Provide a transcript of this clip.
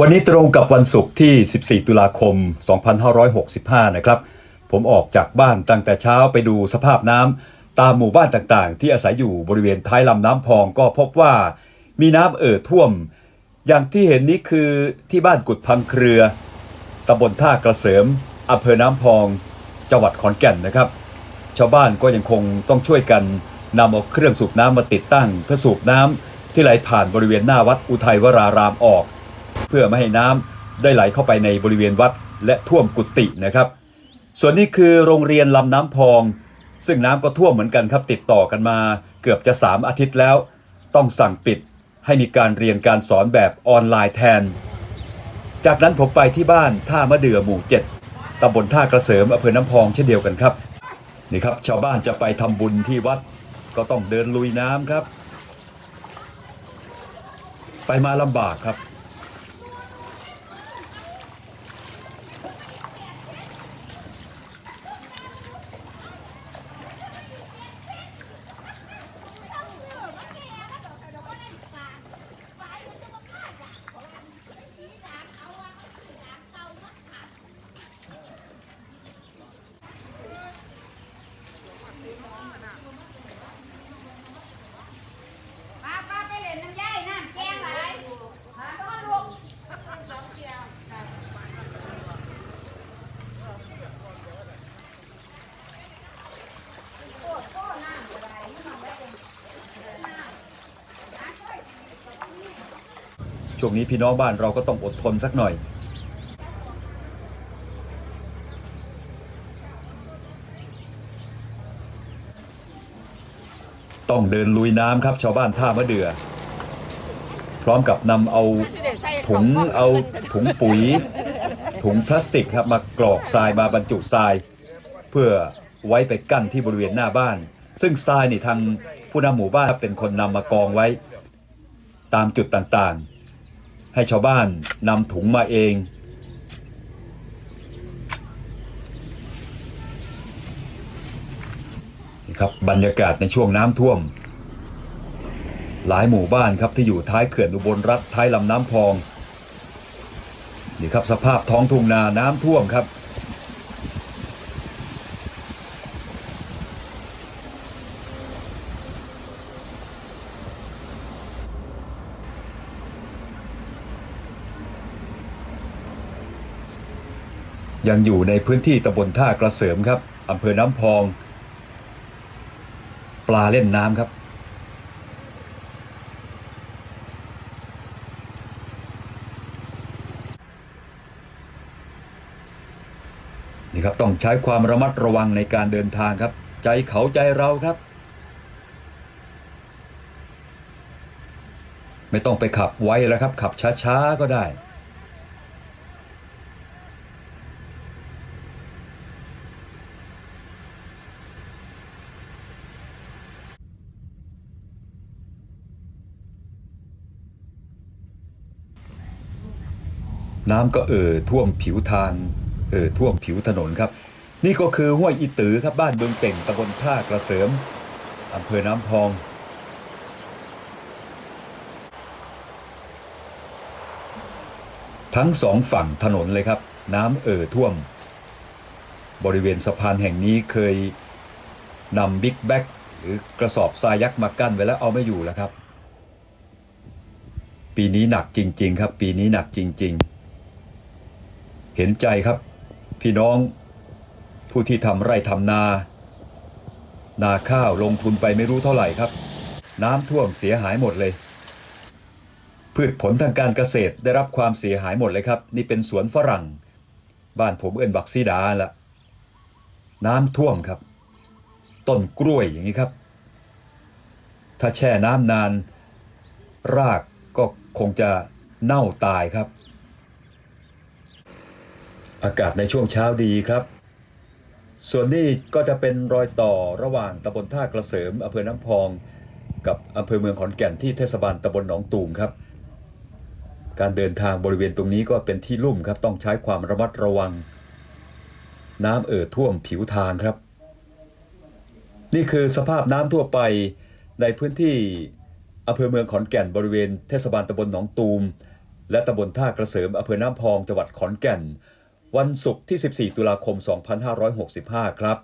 วันนี้ตรงกับวันศุกร์ที่ 14 ตุลาคม 2565 นะครับ ผมออกจากบ้านตั้งแต่เช้าไปดูสภาพน้ำตามหมู่บ้านต่างๆ ที่อาศัยอยู่บริเวณท้ายลำน้ำพองก็พบว่ามีน้ำเอ่อท่วม อย่างที่เห็นนี้คือที่บ้านกุดพังเครือตำบลท่ากระเสริมอำเภอน้ำพองจังหวัดขอนแก่นนะครับ ชาวบ้านก็ยังคงต้องช่วยกันนำเอาเครื่องสูบน้ำมาติดตั้งเพื่อสูบน้ำที่ไหลผ่านบริเวณหน้าวัดอุทัยวรารามออก เพื่อไม่ให้น้ำได้ไหลเข้าไปในบริเวณวัดและท่วมกุฏินะครับ ส่วนนี้คือโรงเรียนลำน้ำพอง ซึ่งน้ำก็ท่วมเหมือนกันครับติดต่อกันมา เกือบจะ 3 อาทิตย์แล้ว ต้องสั่งปิดให้มีการเรียนการสอนแบบออนไลน์แทน จากนั้นผมไปที่บ้านท่ามะเดื่อหมู่ 7ตำบลท่ากระเสริมอำเภอน้ำพองเช่นเดียวกันครับนี่ครับชาวบ้านจะไปทำบุญที่วัดก็ต้องเดินลุยน้ำครับ ไปมาลำบากครับ ป้าป้าไปเล่นน้ำย่ายน้ำแกงไหลหาต้อนลูก ช่วงนี้พี่น้องบ้านเราก็ต้องอดทนสักหน่อย ต้องเดินลุยน้ำครับชาวบ้านท่ามะเดือ พร้อมกับนำเอาถุงเอาถุงปุ๋ย ถุงพลาสติกครับมากรอกทรายมาบรรจุทราย เพื่อไว้ไปกั้นที่บริเวณหน้าบ้าน ซึ่งทรายนี่ทางผู้นำหมู่บ้านเป็นคนนำมากองไว้ ตามจุดต่างๆ ให้ชาวบ้านนำถุงมาเองนี่ครับบรรยากาศในช่วงน้ำท่วม หลายหมู่บ้านครับที่อยู่ท้ายเขื่อนอุบลรัฐท้ายลำน้ำพองนี่ครับสภาพท้องทุ่งนาน้ำท่วมครับ ยังอยู่ในพื้นที่ตำบลท่ากระเสริมครับอำเภอน้ำพอง ปลาเล่นน้ำครับ นี่ครับต้องใช้ความระมัดระวังในการเดินทางครับ ใจเขาใจเราครับ ไม่ต้องไปขับไวแล้วครับ ขับช้าๆก็ได้ น้ำก็เอ่อท่วมผิวทางเอ่อท่วมผิวถนนครับ นี่ก็คือห้วยอีตือครับบ้านเบืองเป่งตำบลท่ากระเสริมอำเภอน้ำพองทั้งสองฝั่งถนนเลยครับ น้ำเอ่อท่วม บริเวณสะพานแห่งนี้เคยนำบิ๊กแบ็กหรือกระสอบทรายยักษ์มากั้นไว้แล้วเอาไม่อยู่แล้วครับ ปีนี้หนักจริง ๆ ครับ ปีนี้หนักจริง ๆ เห็นใจครับ พี่น้องผู้ที่ทำไร่ทำนา นาข้าวลงทุนไปไม่รู้เท่าไหร่ครับ น้ำท่วมเสียหายหมดเลย พืชผลทางการเกษตรได้รับความเสียหายหมดเลยครับ นี่เป็นสวนฝรั่ง บ้านผมเอินบักซีดาละน้ำท่วมครับ ต้นกล้วยอย่างนี้ครับ ถ้าแช่น้ำนาน รากก็คงจะเน่าตายครับ อากาศในช่วงเช้าดีครับ ส่วนนี้ก็จะเป็นรอยต่อระหว่างตำบลท่ากระเสริมอำเภอน้ำพอง กับอำเภอเมืองขอนแก่นที่เทศบาลตำบลหนองตูมครับ การเดินทางบริเวณตรงนี้ก็เป็นที่ลุ่มครับ ต้องใช้ความระมัดระวัง น้ำเอ่อท่วมผิวทางครับ นี่คือสภาพน้ำทั่วไปในพื้นที่อำเภอเมืองขอนแก่นบริเวณเทศบาลตำบลหนองตูม และตำบลท่ากระเสริมอำเภอน้ำพองจังหวัดขอนแก่น วันศุกร์ที่ 14 ตุลาคม 2565 ครับ